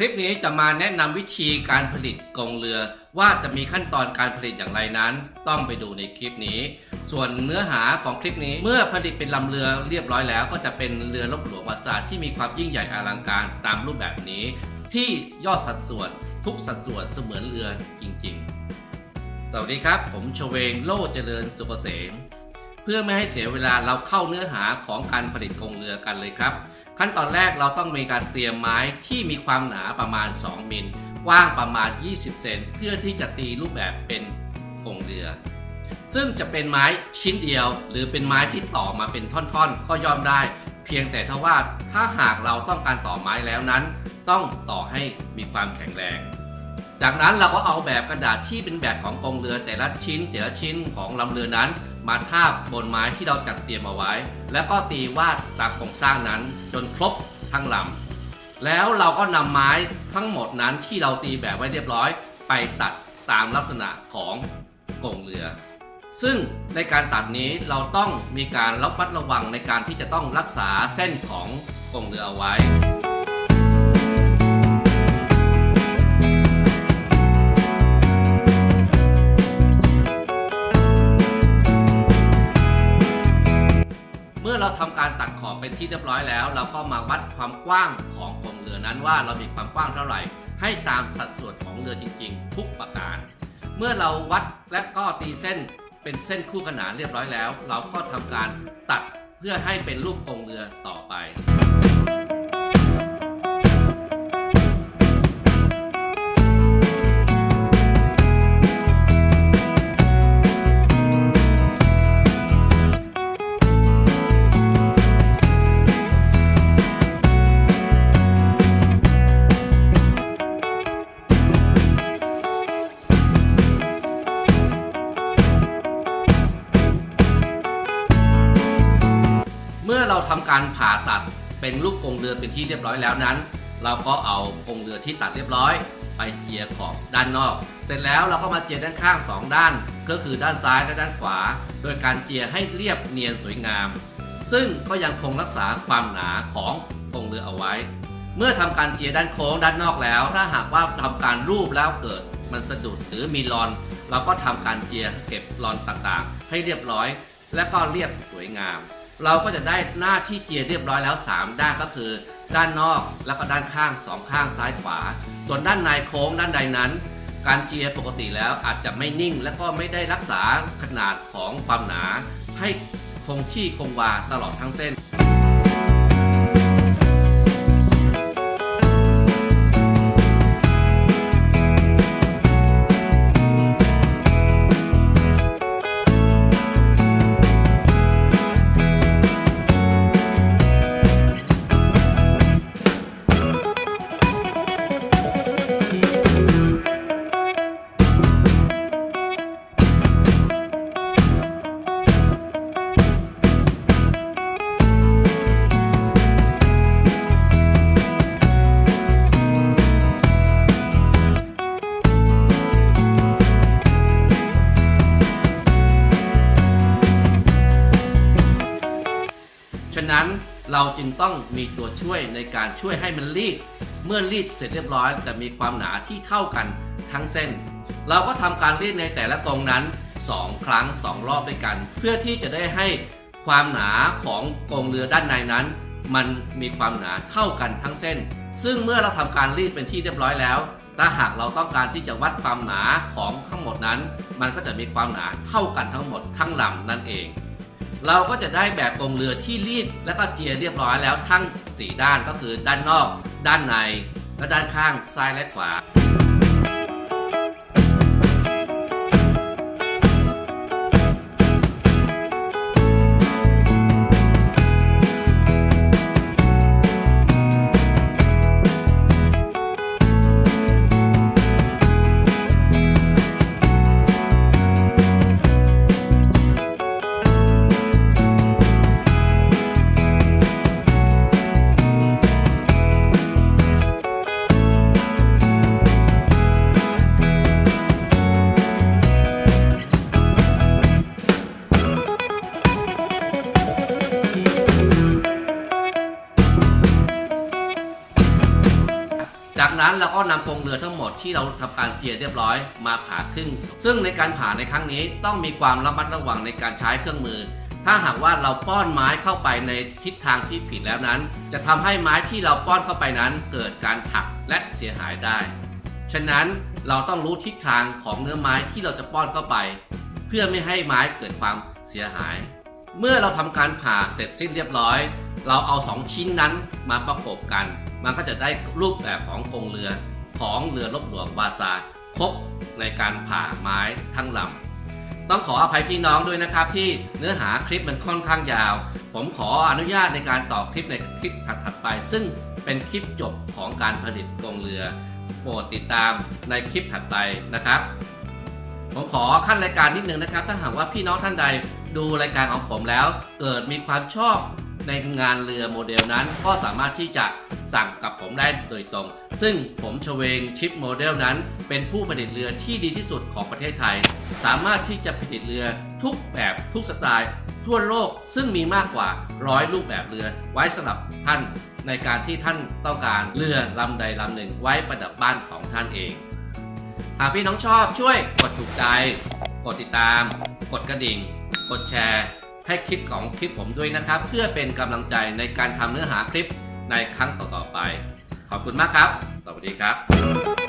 คลิปนี้จะมาแนะนำวิธีการผลิตกงเรือ ว่าจะมีขั้นตอนการผลิตอย่างไรนั้น ต้องไปดูในคลิปนี้ ส่วนเนื้อหาของคลิปนี้เมื่อผลิตเป็นลำเรือเรียบร้อยแล้ว ก็จะเป็นเรือลบหลวงวาสาที่มีความยิ่งใหญ่อลังการตามรูปแบบนี้ ที่ยอดสัดส่วนทุกสัดส่วนเสมือนเรือจริง ๆ สวัสดีครับ ผมชเวงโลเจริญสุกเกษมเพื่อไม่ให้เสียเวลาเราเข้าเนื้อหาของการผลิตกงเรือกันเลยครับ ขั้นตอนแรกเราต้องมีการเตรียมไม้ที่มีความหนาประมาณ 2 มิลกว้างประมาณ 20 เซนเพื่อที่จะตีรูปแบบเป็นกรงเรือ ซึ่งจะเป็นไม้ชิ้นเดียว หรือเป็นไม้ที่ต่อมาเป็นท่อนๆ ก็ย่อมได้ เพียงแต่ถ้าว่าถ้าหากเราต้องการต่อไม้แล้วนั้น ต้องต่อให้มีความแข็งแรง จากนั้นเราก็เอาแบบกระดาษที่เป็นแบบของกรงเรือแต่ละชิ้น แต่ละชิ้นของลำเรือนั้น มาทาบบนไม้ที่เราจัดเตรียมเอาไว้ แล้วก็ตีวาดตามโครงสร้างนั้นจนครบทั้งลำแล้วเราก็นำไม้ทั้งหมดนั้นที่เราตีแบบไว้เรียบร้อย ไปตัดตามลักษณะของกรงเรือ ซึ่งในการตัดนี้เราต้องมีการระมัดระวังในการที่จะต้องรักษาเส้นของกรงเรือเอาไว้ เราทำการตัดขอบเป็นที่เรียบร้อยแล้ว เราก็มาวัดความกว้างของกลมเรือนั้นว่าเรามีความกว้างเท่าไหร่ ให้ตามสัดส่วนของเรือจริง ๆ ทุกประการ เมื่อเราวัดและก็ตีเส้นเป็นเส้นคู่ขนานเรียบร้อยแล้ว เราก็ทำการตัดเพื่อให้เป็นรูปกลมเรือต่อไป เมื่อเราทำการผ่าตัดเป็นรูปกงเรือเป็นที่เรียบร้อยแล้วนั้น เราก็เอากงเรือที่ตัดเรียบร้อย ไปเจียขอบด้านนอก เสร็จแล้วเราก็มาเจียด้านข้างสองด้าน ก็คือด้านซ้ายและด้านขวา โดยการเจียให้เรียบเนียนสวยงาม ซึ่งก็ยังคงรักษาความหนาของกงเรือเอาไว้ เมื่อทำการเจียด้านโค้งด้านนอกแล้ว ถ้าหากว่าทำการรูปแล้วเกิดมันสะดุดหรือมีรอน เราก็ทำการเจียเก็บรอนต่างๆ ให้เรียบร้อย และก็เรียบสวยงาม เราก็จะได้หน้าที่เจียเรียบร้อยแล้ว 3 ด้านก็คือ ด้านนอกแล้วก็ด้านข้างสองข้างซ้ายขวา ส่วนด้านในโค้งด้านใดนั้น การเจียปกติแล้วอาจจะไม่นิ่ง และก็ไม่ได้รักษาขนาดของความหนา ให้คงที่คงวาตลอดทั้งเส้น ฉะนั้นเราจึงต้องมีตัวช่วยในการช่วยให้มันรีด เมื่อรีดเสร็จเรียบร้อยจะมีความหนาที่เท่ากันทั้งเส้น เราก็ทำการรีดในแต่ละตรงนั้น 2 ครั้ง 2 รอบด้วยกัน เพื่อที่จะได้ให้ความหนาของกรงเรือด้านในนั้น มันมีความหนาเท่ากันทั้งเส้น ซึ่งเมื่อเราทำการรีดเป็นที่เรียบร้อยแล้วถ้าหากเราต้องการที่จะวัดความหนาของทั้งหมดนั้น มันก็จะมีความหนาเท่ากันทั้งหมดทั้งลำนั่นเอง เราก็จะได้แบบกรงเรือที่รีดและก็เจียเรียบร้อยแล้วทั้ง 4 ด้านก็คือด้านนอก ด้านใน และด้านข้างซ้ายและขวา จากนั้นเราก็นำกรงเรือทั้งหมดที่เราทำการเจียเรียบร้อยมาผ่าครึ่ง ซึ่งในการผ่าในครั้งนี้ต้องมีความระมัดระวังในการใช้เครื่องมือ ถ้าหากว่าเราป้อนไม้เข้าไปในทิศทางที่ผิดแล้วนั้น จะทำให้ไม้ที่เราป้อนเข้าไปนั้นเกิดการหักและเสียหายได้ ฉะนั้นเราต้องรู้ทิศทางของเนื้อไม้ที่เราจะป้อนเข้าไป เพื่อไม่ให้ไม้เกิดความเสียหาย เมื่อเราทำการผ่าเสร็จสิ้นเรียบร้อย เราเอาสองชิ้นนั้นมาประกบกัน มันก็จะได้รูปแบบของกรงเรือของเรือลบหลวงวาซาครบในการผ่าไม้ทั้งลำต้องขออภัยพี่น้องด้วยนะครับ ที่เนื้อหาคลิปมันค่อนข้างยาว ผมขออนุญาตในการต่อคลิปในคลิปถัดๆไป ซึ่งเป็นคลิปจบของการผลิตกรงเรือ โปรดติดตามในคลิปถัดไปนะครับ ผมขอขั้นรายการนิดนึงนะครับ ถ้าหากว่าพี่น้องท่านใด ดูรายการของผมแล้ว เกิดมีความชอบในงานเรือโมเดลนั้น ก็สามารถที่จะสั่งกับผมได้โดยตรง ซึ่งผมชเวงชิปโมเดลนั้น เป็นผู้ผลิตเรือที่ดีที่สุดของประเทศไทย สามารถที่จะผลิตเรือทุกแบบทุกสไตล์ ทั่วโลกซึ่งมีมากกว่าร้อยรูปแบบเรือไว้สำหรับท่าน ในการที่ท่านต้องการเรือลำใดลำหนึ่งไว้ประดับบ้านของท่านเอง หากพี่น้องชอบช่วยกดถูกใจ กดติดตาม กดกระดิ่ง กดแชร์ ให้คลิปของคลิปผมด้วยนะครับ เพื่อเป็นกำลังใจในการทำเนื้อหาคลิปในครั้งต่อๆไป ขอบคุณมากครับ สวัสดีครับ